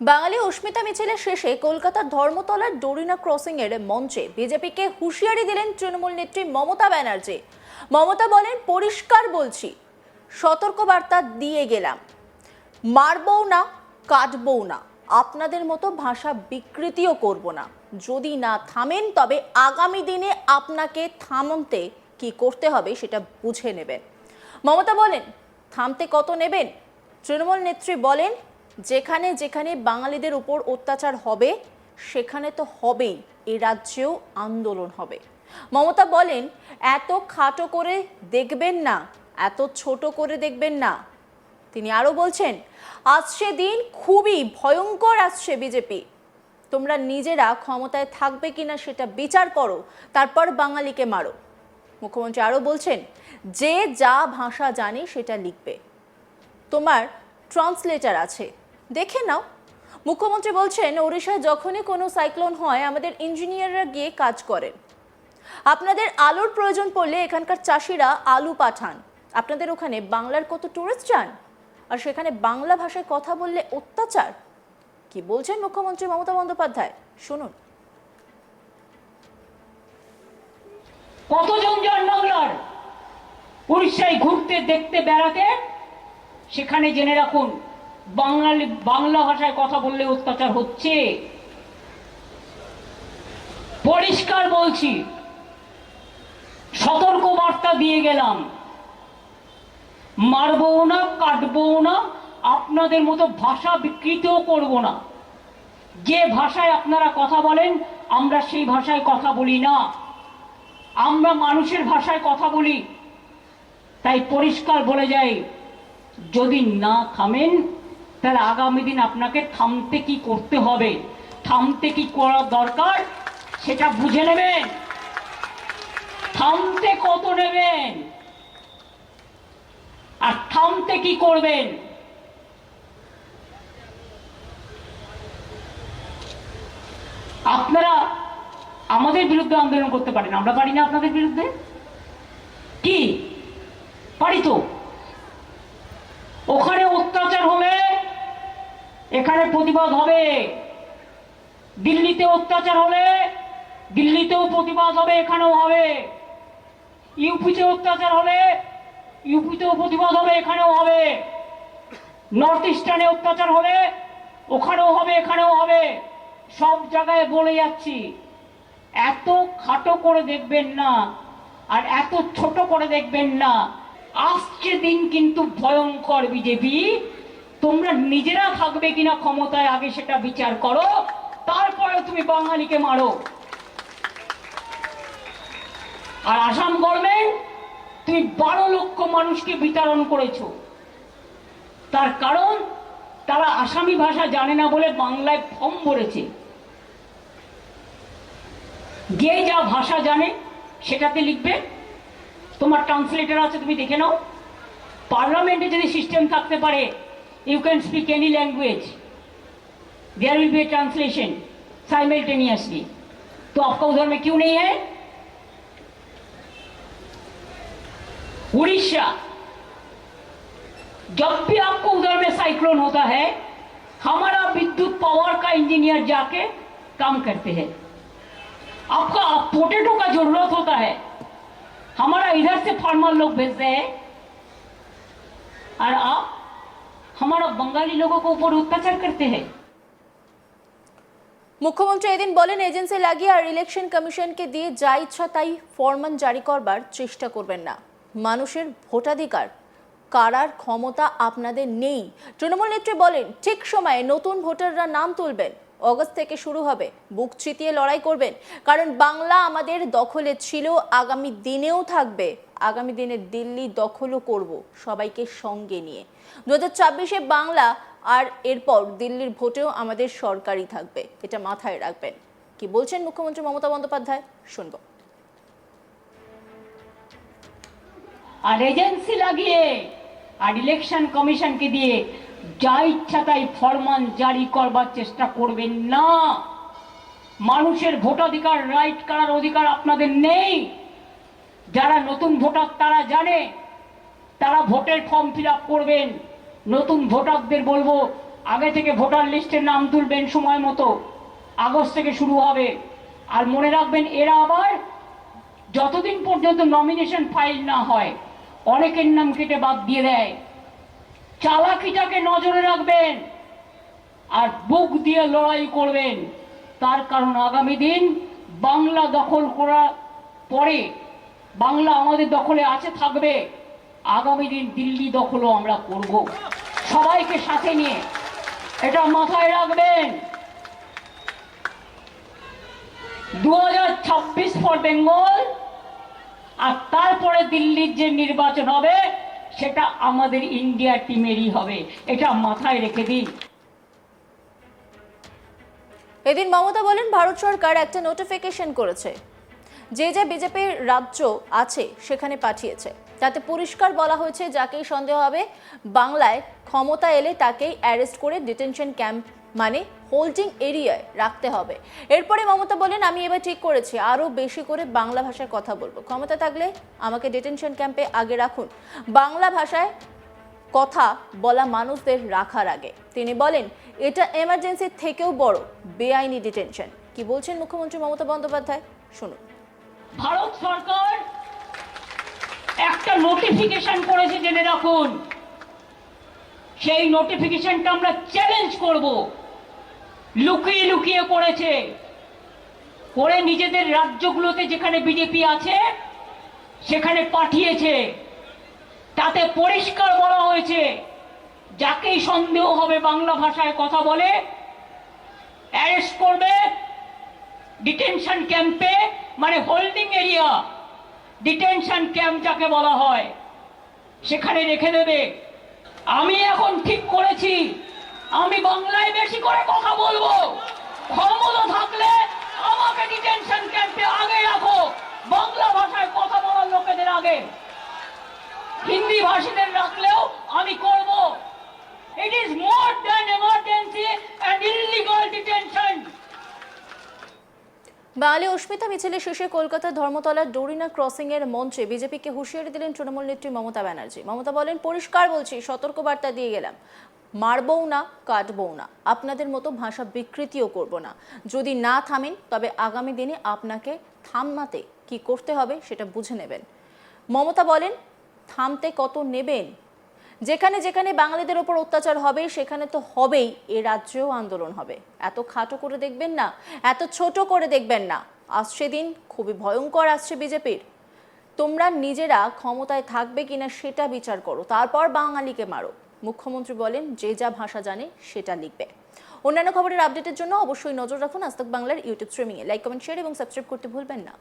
বাঙালি অস্মিতা মিছিলের শেষে কলকাতার ধর্মতলার ডোরিনা ক্রসিং এর মঞ্চে বিজেপিকে হুঁশিয়ারি দিলেন তৃণমূল নেত্রী মমতা ব্যানার্জি। মমতা বলেন, পরিষ্কার বলছি, সতর্কবার্তা দিয়ে গেলাম। মারবও না, কাটবও না। আপনাদের মতো ভাষা বিকৃতিও করব না। যদি না থামেন, তবে আগামী দিনে আপনাকে থামতে কি করতে হবে সেটা বুঝে নেবেন। মমতা বলেন, থামতে কত নেবেন? তৃণমূল নেত্রী বলেন যেখানে যেখানে বাঙালিদের উপর অত্যাচার হবে, সেখানে তো হবেই, এ রাজ্যেও আন্দোলন হবে। মমতা বলেন, এত খাটো করে দেখবেন না, এত ছোট করে দেখবেন না। তিনি আরও বলছেন আসছে দিন খুবই ভয়ঙ্কর আসছে বিজেপি। তোমরা নিজেরা ক্ষমতায় থাকবে কিনা সেটা বিচার করো, তারপর বাঙালিকে মারো। মুখ্যমন্ত্রী আরও বলছেন, যে যা ভাষা জানে সেটা লিখবে। তোমার ট্রান্সলেটার আছে দেখে নাও। মুখ্যমন্ত্রী বলছেন, ওড়িশায় যখনই কোনো সাইক্লোন হয়, আমাদের ইঞ্জিনিয়াররা গিয়ে কাজ করেন। আপনাদের আলুর প্রয়োজন পড়লে এখানকার চাষিরা আলু পাঠান। আপনাদের ওখানে বাংলার কত টুরিস্ট যান? আর সেখানে বাংলা ভাষায় কথা বললে অত্যাচার? কি বলছেন মুখ্যমন্ত্রী মমতা বন্দ্যোপাধ্যায়? শুনুন। কতজন যান বাংলার উড়িষ্যায় ঘুরতে, দেখতে, বেড়াতে? সেখানে জেনে রাখুন। বাঙালি, বাংলা ভাষায় কথা বললে অত্যাচার হচ্ছে। পরিষ্কার বলছি সতর্ক বার্তা দিয়ে গেলাম। মারবো না কাটবো না, আপনাদের মতো ভাষা বিকৃতও করব না। যে ভাষায় আপনারা কথা বলেন, আমরা সেই ভাষায় কথা বলি না। আমরা মানুষের ভাষায় কথা বলি। তাই পরিষ্কার বলে যাই, যদি না থামেন তাহলে আগামী দিন আপনাকে থামতে কি করতে হবে? থামতে কি করা দরকার? সেটা বুঝে নেবেন। থামতে কত নেবেন? আর থামতে কি করবেন? আপনারা আমাদের বিরুদ্ধে আন্দোলন করতে পারেন। আমরা পারি না আপনাদের বিরুদ্ধে কি পারি তো ওখানে অত্যাচার হলে এখানে প্রতিবাদ হবে। দিল্লিতে অত্যাচার হলে দিল্লিতেও প্রতিবাদ হবে, এখানেও হবে। ইউপিতে অত্যাচার হলে ইউপিতেও প্রতিবাদ হবে, এখানেও হবে। নর্থ ইস্টার্নে অত্যাচার হলে ওখানেও হবে, এখানেও হবে। সব জায়গায় বলে যাচ্ছি, এত খাটো করে দেখবেন না আর এত ছোট করে দেখবেন না। আসছে দিন কিন্তু ভয়ঙ্কর বিজেপি। তোমরা নিজেরা থাকবে কিনা ক্ষমতায়, আগে সেটা বিচার করো তারপরে তুমি বাঙালিকে মারো। আর আসাম গভর্নমেন্ট তুমি বারো লক্ষ মানুষকে বিতরণ করেছ। তার কারণ, তারা আসামি ভাষা জানে না বলে বাংলায় ফর্ম ভরেছে। যে যা ভাষা জানে, সেটাতে লিখবে। তোমার ট্রান্সলেটার আছে, তুমি দেখে নাও। পার্লামেন্টে যদি সিস্টেম থাকতে পারে You can speak any language. There will be a translation simultaneously. तो आपका उधर में क्यों नहीं है? उड़ीसा। जब भी आपको उधर में साइक्लोन होता है, हमारा विद्युत पावर का इंजीनियर जाके काम करते हैं। आपका आप पोटेटो का ज़रूरत होता है। हमारा इधर से फार्मर लोग भेजते हैं। और आप हमारा बंगाली लोगों को ऊपर अत्याचार करते हैं মুখ্যমন্ত্রী এদিন বলেন এজেন্সি লাগিয়ে আর ইলেকশন কমিশনকে দিয়ে যা ইচ্ছা তাই ফরমান জারি করবার চেষ্টা করবেন না মানুষের ভোটাধিকার কারার ক্ষমতা আপনাদের নেই তৃণমূল নেত্রী বলেন ঠিক সময়ে নতুন ভোটাররা নাম তুলবেন অগস্ট থেকে শুরু হবে। বুক চিতিয়ে লড়াই করবেন। কারণ বাংলা আমাদের দখলে ছিল, আগামী দিনেও থাকবে। আগামী দিনে দিল্লি দখলও করব সবাইকে সঙ্গে নিয়ে। দু হাজার বাংলা আর এরপর দিল্লির ভোটেও আমাদের সরকারই থাকবে। এটা মাথায় রাখবেন। কি বলছেন মুখ্যমন্ত্রী মমতা বন্দ্যোপাধ্যায়? শুনব। আর এজেন্সি লাগিয়ে আর ইলেকশন কমিশনকে দিয়ে যা ইচ্ছা তাই ফরমান জারি করবার চেষ্টা করবেন না। মানুষের ভোটাধিকার রাইট করার অধিকার আপনাদের নেই। যারা নতুন ভোটার তারা জানে। তারা ভোটের ফর্ম ফিল করবেন। নতুন ভোটারদের বলব, আগে থেকে ভোটার লিস্টের নাম তুলবেন সময় মতো। আগস্ট থেকে শুরু হবে। আর মনে রাখবেন, এরা আবার যতদিন পর্যন্ত নমিনেশন ফাইল না হয়, অনেকের নাম কেটে বাদ দিয়ে দেয়। চালাকিটাকে নজরে রাখবেন আর বুক দিয়ে লড়াই করবেন। তার কারণ আগামী দিন বাংলা দখল করা পরে বাংলা আমাদের দখলে আছে, থাকবে। আগামী দিন দিল্লি দখলও আমরা করব। সবাইকে সাথে নিয়ে এটা মাথায় রাখবেন। দু হাজার ছাব্বিশ ফর বেঙ্গল আর তারপরে দিল্লির যে নির্বাচন হবে সেটা আমাদের ইন্ডিয়া টিমেরই হবে। এটা মাথায় রেখে দিন। এদিন মমতা বলেন, ভারত সরকার একটা নোটিফিকেশন করেছে। যে যে বিজেপির রাজ্য আছে, সেখানে পাঠিয়েছে। তাতে পরিষ্কার বলা হয়েছে, যাকেই সন্দেহ হবে, বাংলায় ক্ষমতা এলে তাকেই অ্যারেস্ট করে ডিটেনশন ক্যাম্প মানে হোল্ডিং এরিয়ায় রাখতে হবে। এরপরে মমতা বলেন, আমি এবার ঠিক করেছি আরও বেশি করে বাংলা ভাষায় কথা বলব। ক্ষমতা থাকলে আমাকে ডিটেনশন ক্যাম্পে আগে রাখুন। বাংলা ভাষায় কথা বলা মানুষদের রাখার আগে। তিনি বলেন, এটা এমার্জেন্সির থেকেও বড়, বেআইনি ডিটেনশন কি বলছেন মুখ্যমন্ত্রী মমতা বন্দ্যোপাধ্যায়? শুনুন। ভারত সরকার একটা নোটিফিকেশন করেছে, জেনে রাখুন। সেই নোটিফিকেশনটা আমরা চ্যালেঞ্জ করব। লুকিয়ে লুকিয়ে করেছে। করে নিজেদের রাজ্যগুলোতে যেখানে বিজেপি আছে, সেখানে পাঠিয়েছে। তাতে পরিষ্কার বলা হয়েছে, যাকেই সন্দেহ হবে বাংলা ভাষায় কথা বলে, অ্যারেস্ট করবে ডিটেনশন ক্যাম্পে মানে হোল্ডিং এরিয়া, ডিটেনশন ক্যাম্প যাকে বলা হয়, সেখানে রেখে দেবে। আমি এখন ঠিক করেছি। আমি বাংলায় বেশি করে কথা বলব। ক্ষমতা থাকলে আমাকে ডিটেনশন ক্যাম্পে আগে রাখো। বাংলা ভাষায় কথা বলার লোকেদের আগে। হিন্দি ভাষীদের রাখলেও আমি করব। It is more than emergency and illegal detention বাঙালি অস্মিতা মিছিলে শেষে কলকাতার ধর্মতলার ডোরিনা ক্রসিং এর মঞ্চে বিজেপিকে হুঁশিয়ারি দিলেন তৃণমূল নেত্রী মমতা ব্যানার্জি। মমতা বলেন, পরিষ্কার বলছি সতর্ক বার্তা দিয়ে গেলাম। মারবও না, কাটবও না। আপনাদের মতো ভাষা বিকৃতিও করব না। যদি না থামেন, তবে আগামী দিনে আপনাকে থামাতে কি করতে হবে সেটা বুঝে নেবেন। মমতা বলেন, থামতে কত নেবেন? যেখানে যেখানে বাঙালিদের ওপর অত্যাচার হবে, সেখানে তো হবেই, এ রাজ্যেও আন্দোলন হবে। এত খাটো করে দেখবেন না, এত ছোট করে দেখবেন না। আসছে দিন খুবই ভয়ঙ্কর আসছে বিজেপির। তোমরা নিজেরা ক্ষমতায় থাকবে কিনা সেটা বিচার করো, তারপর বাঙালিকে মারো। মুখ্যমন্ত্রী বলেন, যে যা ভাষা জানে, সেটা লিখবে। অন্যান্য খবরের আপডেটের জন্য অবশ্যই নজর রাখুন আস্তক বাংলার ইউটিউব স্ট্রিমিংয়ে। লাইক, কমেন্ট, শেয়ার এবং সাবস্ক্রাইব করতে ভুলবেন না।